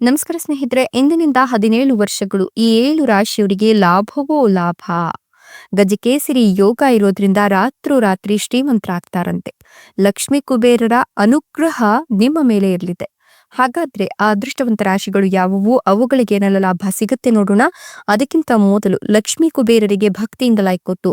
ನಮಸ್ಕಾರ ಸ್ನೇಹಿತರೆ, ಇಂದಿನಿಂದ ಹದಿನೇಳು ವರ್ಷಗಳು, ಈ ಏಳು ರಾಶಿಯವರಿಗೆ ಲಾಭವೋ ಲಾಭ? ಗಜಕೇಸರಿ ಯೋಗ ಇರೋದ್ರಿಂದ ರಾತ್ರೋರಾತ್ರಿ ಶ್ರೀಮಂತರಾಗ್ತಾರಂತೆ. ಲಕ್ಷ್ಮಿ ಕುಬೇರರ ಅನುಗ್ರಹ ನಿಮ್ಮ ಮೇಲೆ ಇರಲಿದೆ. ಹಾಗಾದ್ರೆ ಆ ಅದೃಷ್ಟವಂತ ರಾಶಿಗಳು ಯಾವುವು? ಅವುಗಳಿಗೆ ಏನೆಲ್ಲ ಲಾಭ ಸಿಗುತ್ತೆ ನೋಡೋಣ. ಅದಕ್ಕಿಂತ ಮೊದಲು ಲಕ್ಷ್ಮೀ ಕುಬೇರರಿಗೆ ಭಕ್ತಿಯಿಂದ ಲೈಕ್ ಕೊಟ್ಟು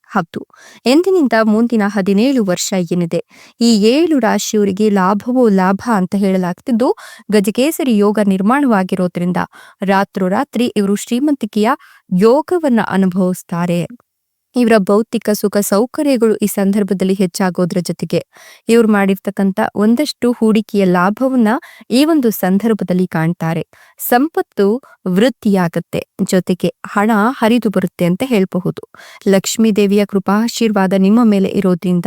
ಹೌದು. ಎಂದಿನಿಂದ ಮುಂದಿನ ಹದಿನೇಳು ವರ್ಷ ಏನಿದೆ, ಈ ಏಳು ರಾಶಿಯವರಿಗೆ ಲಾಭವೋ ಲಾಭ ಅಂತ ಹೇಳಲಾಗ್ತಿದ್ದು, ಗಜಕೇಸರಿ ಯೋಗ ನಿರ್ಮಾಣವಾಗಿರೋದ್ರಿಂದ ರಾತ್ರೋರಾತ್ರಿ ಇವರು ಶ್ರೀಮಂತಿಕೆಯ ಯೋಗವನ್ನ ಅನುಭವಿಸ್ತಾರೆ. ಇವರ ಭೌತಿಕ ಸುಖ ಸೌಕರ್ಯಗಳು ಈ ಸಂದರ್ಭದಲ್ಲಿ ಹೆಚ್ಚಾಗೋದ್ರ ಜೊತೆಗೆ ಇವ್ರು ಮಾಡಿರ್ತಕ್ಕಂಥ ಒಂದಷ್ಟು ಹೂಡಿಕೆಯ ಲಾಭವನ್ನ ಈ ಒಂದು ಸಂದರ್ಭದಲ್ಲಿ ಕಾಣ್ತಾರೆ. ಸಂಪತ್ತು ವೃತ್ತಿಯಾಗತ್ತೆ, ಜೊತೆಗೆ ಹಣ ಹರಿದು ಬರುತ್ತೆ ಅಂತ ಹೇಳಬಹುದು. ಲಕ್ಷ್ಮೀ ದೇವಿಯ ಕೃಪಾಶೀರ್ವಾದ ನಿಮ್ಮ ಮೇಲೆ ಇರೋದ್ರಿಂದ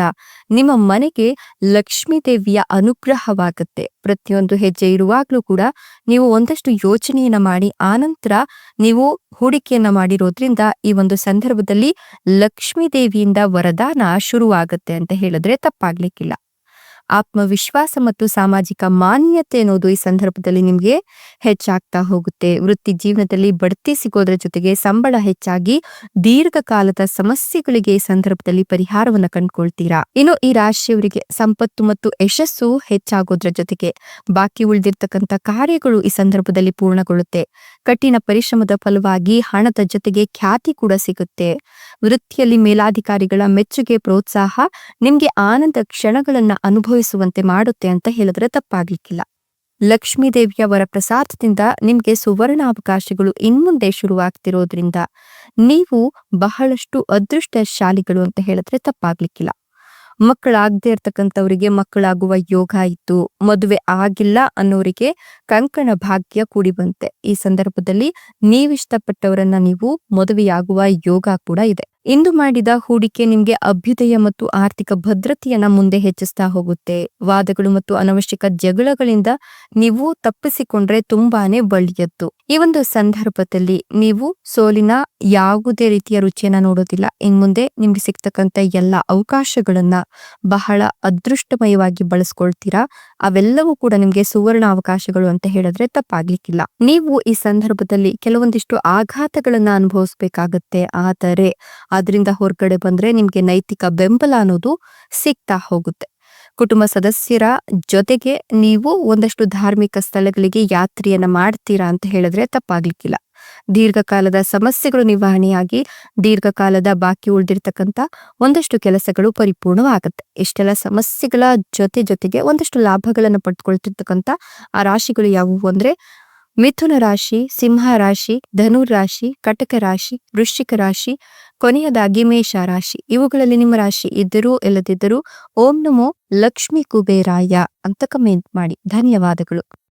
ನಿಮ್ಮ ಮನೆಗೆ ಲಕ್ಷ್ಮೀ ದೇವಿಯ ಅನುಗ್ರಹವಾಗುತ್ತೆ. ಪ್ರತಿಯೊಂದು ಹೆಜ್ಜೆ ಇರುವಾಗ್ಲೂ ಕೂಡ ನೀವು ಒಂದಷ್ಟು ಯೋಚನೆಯನ್ನ ಮಾಡಿ, ಆನಂತರ ನೀವು ಹೂಡಿಕೆಯನ್ನ ಮಾಡಿರೋದ್ರಿಂದ ಈ ಒಂದು ಸಂದರ್ಭದಲ್ಲಿ ಲಕ್ಷ್ಮೀ ದೇವಿಯಿಂದ ವರದಾನ ಶುರುವಾಗುತ್ತೆ ಅಂತ ಹೇಳಿದ್ರೆ ತಪ್ಪಾಗ್ಲಿಕ್ಕಿಲ್ಲ. ಆತ್ಮವಿಶ್ವಾಸ ಮತ್ತು ಸಾಮಾಜಿಕ ಮಾನ್ಯತೆ ಅನ್ನೋದು ಈ ಸಂದರ್ಭದಲ್ಲಿ ನಿಮ್ಗೆ ಹೆಚ್ಚಾಗ್ತಾ ಹೋಗುತ್ತೆ. ವೃತ್ತಿ ಜೀವನದಲ್ಲಿ ಬಡ್ತಿ ಸಿಗೋದ್ರ ಜೊತೆಗೆ ಸಂಬಳ ಹೆಚ್ಚಾಗಿ ದೀರ್ಘಕಾಲದ ಸಮಸ್ಯೆಗಳಿಗೆ ಈ ಸಂದರ್ಭದಲ್ಲಿ ಪರಿಹಾರವನ್ನ ಕಂಡುಕೊಳ್ತೀರಾ? ಇನ್ನು ಈ ರಾಶಿಯವರಿಗೆ ಸಂಪತ್ತು ಮತ್ತು ಯಶಸ್ಸು ಹೆಚ್ಚಾಗೋದ್ರ ಜೊತೆಗೆ ಬಾಕಿ ಉಳಿದಿರ್ತಕ್ಕಂಥ ಕಾರ್ಯಗಳು ಈ ಸಂದರ್ಭದಲ್ಲಿ ಪೂರ್ಣಗೊಳ್ಳುತ್ತೆ. ಕಠಿಣ ಪರಿಶ್ರಮದ ಫಲವಾಗಿ ಹಣದ ಜೊತೆಗೆ ಖ್ಯಾತಿ ಕೂಡ ಸಿಗುತ್ತೆ. ವೃತ್ತಿಯಲ್ಲಿ ಮೇಲಾಧಿಕಾರಿಗಳ ಮೆಚ್ಚುಗೆ, ಪ್ರೋತ್ಸಾಹ ನಿಮ್ಗೆ ಆನಂದ ಕ್ಷಣಗಳನ್ನ ಅನುಭವಿಸುವಂತೆ ಮಾಡುತ್ತೆ ಅಂತ ಹೇಳಿದ್ರೆ ತಪ್ಪಾಗ್ಲಿಕ್ಕಿಲ್ಲ. ಲಕ್ಷ್ಮೀದೇವಿಯ ವರಪ್ರಸಾದದಿಂದ ಸುವರ್ಣ ಸುವರ್ಣಾವಕಾಶಗಳು ಇನ್ಮುಂದೆ ಶುರುವಾಗ್ತಿರೋದ್ರಿಂದ ನೀವು ಬಹಳಷ್ಟು ಅದೃಷ್ಟಶಾಲಿಗಳು ಅಂತ ಹೇಳಿದ್ರೆ ತಪ್ಪಾಗ್ಲಿಕ್ಕಿಲ್ಲ. ಮಕ್ಕಳಾಗದೆ ಇರ್ತಕ್ಕಂಥವರಿಗೆ ಮಕ್ಕಳಾಗುವ ಯೋಗ ಇತ್ತು, ಮದುವೆ ಆಗಿಲ್ಲ ಅನ್ನೋರಿಗೆ ಕಂಕಣ ಭಾಗ್ಯ ಕೂಡಿ ಬಂತೆ ಈ ಸಂದರ್ಭದಲ್ಲಿ ನೀವಿಷ್ಟಪಟ್ಟವರನ್ನ ನೀವು ಮದುವೆಯಾಗುವ ಯೋಗ ಕೂಡ ಇದೆ. ಇಂದು ಮಾಡಿದ ಹೂಡಿಕೆ ನಿಮಗೆ ಅಭ್ಯುದಯ ಮತ್ತು ಆರ್ಥಿಕ ಭದ್ರತೆಯನ್ನ ಮುಂದೆ ಹೆಚ್ಚಿಸ್ತಾ ಹೋಗುತ್ತೆ. ವಾದಗಳು ಮತ್ತು ಅನವಶ್ಯಕ ಜಗಳಗಳಿಂದ ನೀವು ತಪ್ಪಿಸಿಕೊಂಡ್ರೆ ತುಂಬಾನೇ ಒಳ್ಳೆಯದ್ದು ಈ ಒಂದು ಸಂದರ್ಭದಲ್ಲಿ ನೀವು ಸೋಲಿನ ಯಾವುದೇ ರೀತಿಯ ರುಚಿಯನ್ನ ನೋಡೋದಿಲ್ಲ. ಇನ್ ಮುಂದೆ ನಿಮ್ಗೆ ಸಿಗ್ತಕ್ಕಂತ ಎಲ್ಲ ಅವಕಾಶಗಳನ್ನ ಬಹಳ ಅದೃಷ್ಟಮಯವಾಗಿ ಬಳಸ್ಕೊಳ್ತೀರಾ. ಅವೆಲ್ಲವೂ ಕೂಡ ನಿಮ್ಗೆ ಸುವರ್ಣ ಅವಕಾಶಗಳು ಅಂತ ಹೇಳಿದ್ರೆ ತಪ್ಪಾಗ್ಲಿಕ್ಕಿಲ್ಲ. ನೀವು ಈ ಸಂದರ್ಭದಲ್ಲಿ ಕೆಲವೊಂದಿಷ್ಟು ಆಘಾತಗಳನ್ನ ಅನುಭವಿಸ್ಬೇಕಾಗತ್ತೆ. ಆದರೆ ಅದರಿಂದ ಹೊರಗಡೆ ಬಂದ್ರೆ ನಿಮ್ಗೆ ನೈತಿಕ ಬೆಂಬಲ ಅನ್ನೋದು ಸಿಗ್ತಾ ಹೋಗುತ್ತೆ. ಕುಟುಂಬ ಸದಸ್ಯರ ಜೊತೆಗೆ ನೀವು ಒಂದಷ್ಟು ಧಾರ್ಮಿಕ ಸ್ಥಳಗಳಿಗೆ ಯಾತ್ರೆಯನ್ನ ಮಾಡ್ತೀರಾ ಅಂತ ಹೇಳಿದ್ರೆ ತಪ್ಪಾಗ್ಲಿಕ್ಕಿಲ್ಲ. ದೀರ್ಘಕಾಲದ ಸಮಸ್ಯೆಗಳು ನಿವಾರಣೆಯಾಗಿ ದೀರ್ಘಕಾಲದ ಬಾಕಿ ಉಳಿದಿರ್ತಕ್ಕಂಥ ಒಂದಷ್ಟು ಕೆಲಸಗಳು ಪರಿಪೂರ್ಣವಾಗುತ್ತೆ. ಇಷ್ಟೆಲ್ಲ ಸಮಸ್ಯೆಗಳ ಜೊತೆ ಜೊತೆಗೆ ಒಂದಷ್ಟು ಲಾಭಗಳನ್ನು ಪಡೆದುಕೊಳ್ತಿರ್ತಕ್ಕಂಥ ಆ ರಾಶಿಗಳು ಯಾವುವು ಅಂದ್ರೆ ಮಿಥುನ ರಾಶಿ, ಸಿಂಹ ರಾಶಿ, ಧನುರ್ ರಾಶಿ, ಕಟಕ ರಾಶಿ, ವೃಶ್ಚಿಕ ರಾಶಿ, ಕೊನೆಯದಾಗಿ ಮೇಷ ರಾಶಿ. ಇವುಗಳಲ್ಲಿ ನಿಮ್ಮ ರಾಶಿ ಇದ್ದರೂ ಇಲ್ಲದಿದ್ದರೂ ಓಂ ನಮೋ ಲಕ್ಷ್ಮೀ ಕುಬೇರಾಯ ಅಂತ ಕಮೆಂಟ್ ಮಾಡಿ. ಧನ್ಯವಾದಗಳು.